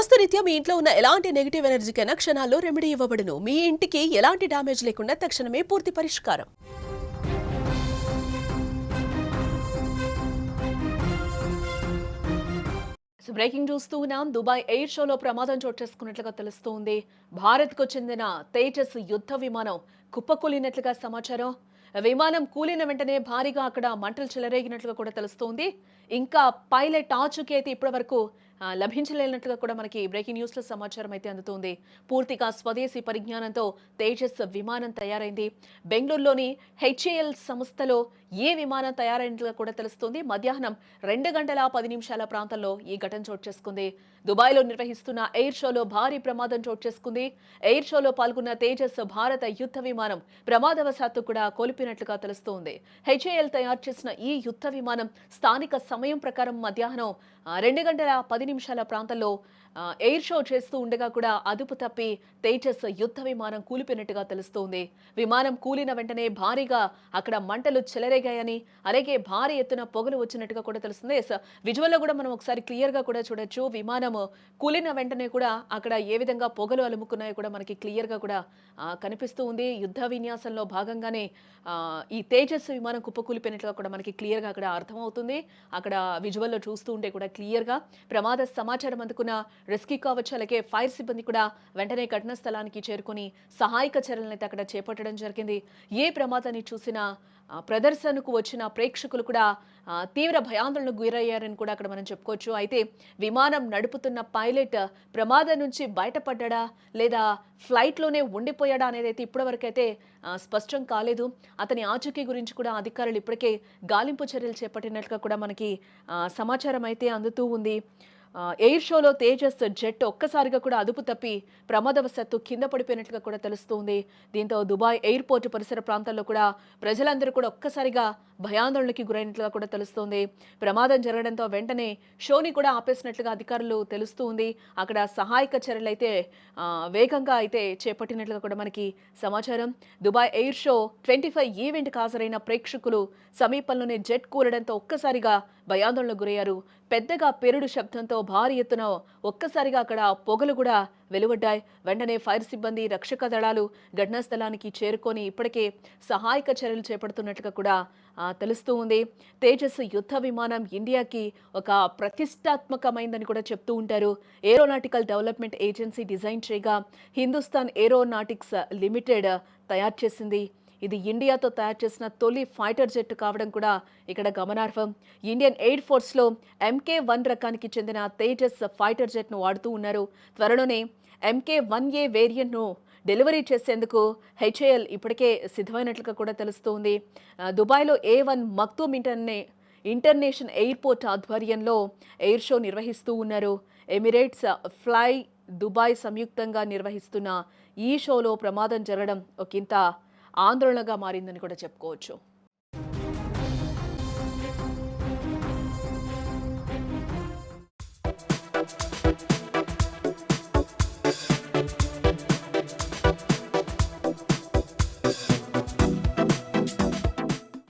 వాస్తురీత్యా మీ ఇంట్లో ఉన్న ఎలాంటి నెగిటివ్ ఎనర్జీకైనా క్షణాల్లో రెమెడీ ఇవ్వబడును. మీ ఇంటికి ఎలాంటి డ్యామేజ్ లేకుండా తక్షణమే పూర్తి పరిష్కారం. సో బ్రేకింగ్ చూస్తూ ఉన్నాం. దుబాయ్ ఎయిర్ షోలో ప్రమాదం చోటు చేసుకున్నట్లుగా తెలుస్తోంది. భారత్కు చెందిన తేజస్ యుద్ధ విమానం కుప్పకూలినట్లుగా సమాచారం. విమానం కూలిన వెంటనే భారీగా అక్కడ మంటలు చెలరేగినట్లుగా కూడా తెలుస్తోంది. ఇంకా పైలట్ ఆచుకేతి ఇప్పటి ఇప్పటివరకు లభించలేనట్లుగా కూడా మనకి బ్రేకింగ్ న్యూస్లో సమాచారం అయితే అందుతోంది. పూర్తిగా స్వదేశీ పరిజ్ఞానంతో తేజస్ విమానం తయారైంది. బెంగళూరులోని హెచ్ఏఎల్ సంస్థలో ఏ విమానం తయారైనట్లుగా కూడా తెలుస్తుంది. మధ్యాహ్నం రెండు గంటల పది నిమిషాల ప్రాంతంలో ఈ ఘటన చోటు చేసుకుంది. దుబాయ్లో నిర్వహిస్తున్న ఎయిర్ షోలో భారీ ప్రమాదం చోటు చేసుకుంది. ఎయిర్ షోలో పాల్గొన్న తేజస్ భారత యుద్ధ విమానం ప్రమాదవశాత్తు కూడా కోల్పోయినట్లుగా తెలుస్తోంది. హెచ్ఏఎల్ తయారు చేసిన ఈ యుద్ధ విమానం స్థానిక సమయం ప్రకారం మధ్యాహ్నం రెండు గంటల పది నిమిషాల ప్రాంతంలో ఎయిర్ షో చేస్తూ ఉండగా కూడా అదుపు తప్పి తేజస్ యుద్ధ విమానం కూలిపోయినట్టుగా తెలుస్తోంది. విమానం కూలిన వెంటనే భారీగా అక్కడ మంటలు చెలరేగాయని అలాగే భారీ ఎత్తున పొగలు వచ్చినట్టుగా కూడా తెలుస్తుంది. విజువల్లో కూడా మనం ఒకసారి క్లియర్గా కూడా చూడొచ్చు. విమానం కూలిన వెంటనే కూడా అక్కడ ఏ విధంగా పొగలు అలుముకున్నాయో కూడా మనకి క్లియర్గా కూడా కనిపిస్తూ ఉంది. యుద్ధ విన్యాసంలో భాగంగానే ఈ తేజస్ విమానం కుప్పకూలిపోయినట్లుగా కూడా మనకి క్లియర్గా అక్కడ అర్థమవుతుంది. అక్కడ విజువల్లో చూస్తూ ఉంటే కూడా క్లియర్గా ప్రమాద సమాచారం అందుకున్న రెస్క్యూ కావచ్చు అలాగే ఫైర్ సిబ్బంది కూడా వెంటనే ఘటనా స్థలానికి చేరుకొని సహాయక చర్యలను అయితే అక్కడ చేపట్టడం జరిగింది. ఏ ప్రమాదాన్ని చూసినా ప్రదర్శనకు వచ్చిన ప్రేక్షకులు కూడా తీవ్ర భయాందోళనకు గురయ్యారని కూడా అక్కడ మనం చెప్పుకోవచ్చు. అయితే విమానం నడుపుతున్న పైలట్ ప్రమాదం నుంచి బయటపడ్డా లేదా ఫ్లైట్లోనే ఉండిపోయాడా అనేది అయితే ఇప్పటివరకు అయితే స్పష్టం కాలేదు. అతని ఆచూకీ గురించి కూడా అధికారులు ఇప్పటికే గాలింపు చర్యలు చేపట్టినట్లుగా కూడా మనకి సమాచారం అయితే అందుతూ ఉంది. ఎయిర్ షోలో తేజస్ జెట్ ఒక్కసారిగా కూడా అదుపు తప్పి ప్రమాదవశాత్తు కింద పడిపోయినట్లుగా కూడా తెలుస్తోంది. దీంతో దుబాయ్ ఎయిర్పోర్ట్ పరిసర ప్రాంతాల్లో కూడా ప్రజలందరూ కూడా ఒక్కసారిగా భయాందోళనకి గురైనట్లుగా కూడా తెలుస్తోంది. ప్రమాదం జరగడంతో వెంటనే షోని కూడా ఆపేసినట్లుగా అధికారులు తెలుస్తూ ఉంది అక్కడ సహాయక చర్యలు అయితే వేగంగా అయితే చేపట్టినట్లుగా కూడా మనకి సమాచారం. Dubai air show twenty five ఈవెంట్కి హాజరైన ప్రేక్షకులు సమీపంలోనే జెట్ కూలడంతో ఒక్కసారిగా భయాందోళనకు గురయ్యారు. పెద్దగా పెరుడు శబ్దంతో భారీ ఎత్తున ఒక్కసారిగా అక్కడ పొగలు కూడా వెలువడ్డాయి. వెంటనే ఫైర్ సిబ్బంది రక్షక దళాలు ఘటనా స్థలానికి చేరుకొని ఇప్పటికే సహాయక చర్యలు చేపడుతున్నట్లుగా కూడా తెలుస్తూ ఉంది. తేజస్ యుద్ధ విమానం ఇండియాకి ఒక ప్రతిష్టాత్మకమైందని కూడా చెప్తూ ఉంటారు. ఏరోనాటికల్ డెవలప్మెంట్ ఏజెన్సీ డిజైన్ చేయగా హిందుస్థాన్ ఏరోనాటిక్స్ లిమిటెడ్ తయారు చేసింది. ఇది ఇండియాతో తయారు చేసిన తొలి ఫైటర్ జెట్ కావడం కూడా ఇక్కడ గమనార్హం. ఇండియన్ ఎయిర్ ఫోర్స్లో ఎంకే వన్ రకానికి చెందిన తేజస్ ఫైటర్ జెట్ను వాడుతూ ఉన్నారు. త్వరలోనే ఎంకే వన్ ఏ వేరియంట్ను డెలివరీ చేసేందుకు హెచ్ఏఎల్ ఇప్పటికే సిద్ధమైనట్లుగా కూడా తెలుస్తోంది. దుబాయ్లో ఏ వన్ మక్తూమ్ ఇంటర్నే ఇంటర్నేషనల్ ఎయిర్పోర్ట్ ఆధ్వర్యంలో ఎయిర్ షో నిర్వహిస్తూ ఉన్నారు. ఎమిరేట్స్ ఫ్లై దుబాయ్ సంయుక్తంగా నిర్వహిస్తున్న ఈ షోలో ప్రమాదం జరగడం ఒకంత ఆందోళనగా మారిందని కూడా చెప్పుకోవచ్చు.